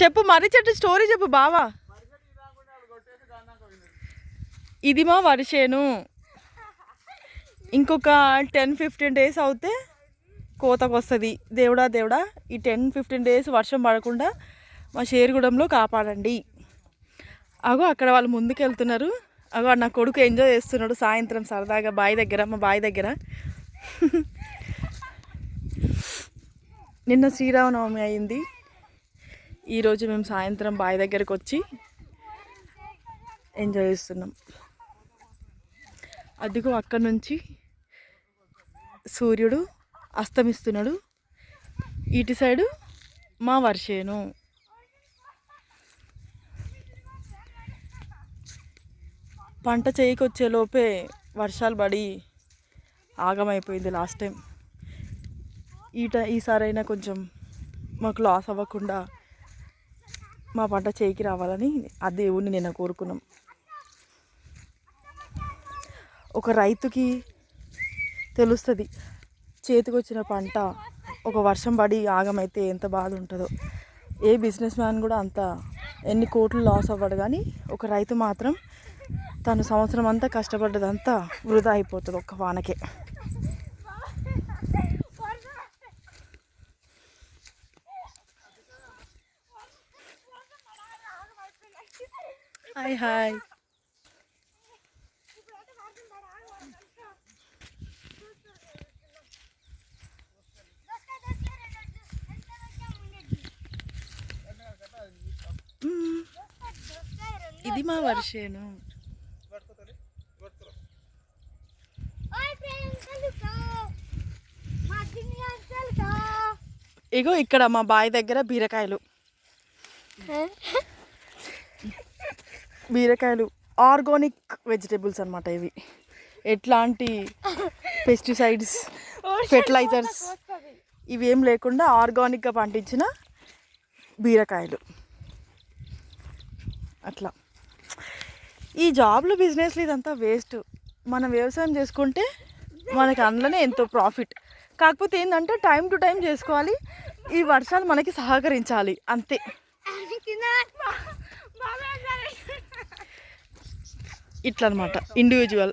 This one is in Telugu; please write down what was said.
చెప్పు మర్రి చెట్టు స్టోరీ చెప్పు బావా. ఇది మా వరిసేను ఇంకొక టెన్ ఫిఫ్టీన్ డేస్ అవుతే కోతకు వస్తుంది దేవుడా దేవుడా ఈ టెన్ ఫిఫ్టీన్ డేస్ వర్షం పడకుండా మా షేరుగూడెంలో కాపాడండి. అగో అక్కడ వాళ్ళు ముందుకెళ్తున్నారు. అగో నా కొడుకు ఎంజాయ్ చేస్తున్నాడు సాయంత్రం సరదాగా బావి దగ్గర మా బావి దగ్గర. నిన్న శ్రీరామనవమి అయింది. ఈరోజు మేము సాయంత్రం బావి దగ్గరకు వచ్చి ఎంజాయ్ చేస్తున్నాం. అదిగో అక్కడ నుంచి సూర్యుడు అస్తమిస్తున్నాడు. ఇటు సైడు మా వర్షేను. పంట చేయకొచ్చేలోపే లోపే వర్షాలు పడి ఆగమైపోయింది లాస్ట్ టైం. ఈట ఈసారైనా కొంచెం మాకు లాస్ అవ్వకుండా మా పంట చేయికి రావాలని ఆ దేవుణ్ణి నేను కోరుకున్నాం. ఒక రైతుకి తెలుస్తుంది చేతికి వచ్చిన పంట ఒక వర్షం పడి ఆగమైతే ఎంత బాధ ఉంటుందో ఏ బిజినెస్ మ్యాన్ కూడా అంత ఎన్ని కోట్లు లాస్ అవ్వడు కానీ ఒక రైతు మాత్రం తను సంవత్సరం అంతా కష్టపడ్డదంతా వృధా అయిపోతుంది ఒక్క వానకే. Hi hi. ఇది మా వర్షేను. ఇగో ఇక్కడ మా బావి దగ్గర బీరకాయలు. బీరకాయలు ఆర్గానిక్ వెజిటేబుల్స్ అన్నమాట ఇవి. ఎట్లాంటి పెస్టిసైడ్స్ ఫెర్టిలైజర్స్ ఇవి ఏం లేకుండా ఆర్గానిక్గా పండించిన బీరకాయలు. అట్లా. ఈ జాబ్లు బిజినెస్లు ఇదంతా వేస్ట్. మనం వ్యవసాయం చేసుకుంటే మనకి అందులోనే ఎంతో ప్రాఫిట్. కాకపోతే ఏంటంటే టైం టు టైం చేసుకోవాలి. ఈ వర్షాలు మనకి సహకరించాలి. అంతే. ఇట్లా అనమాట ఇండివిజువల్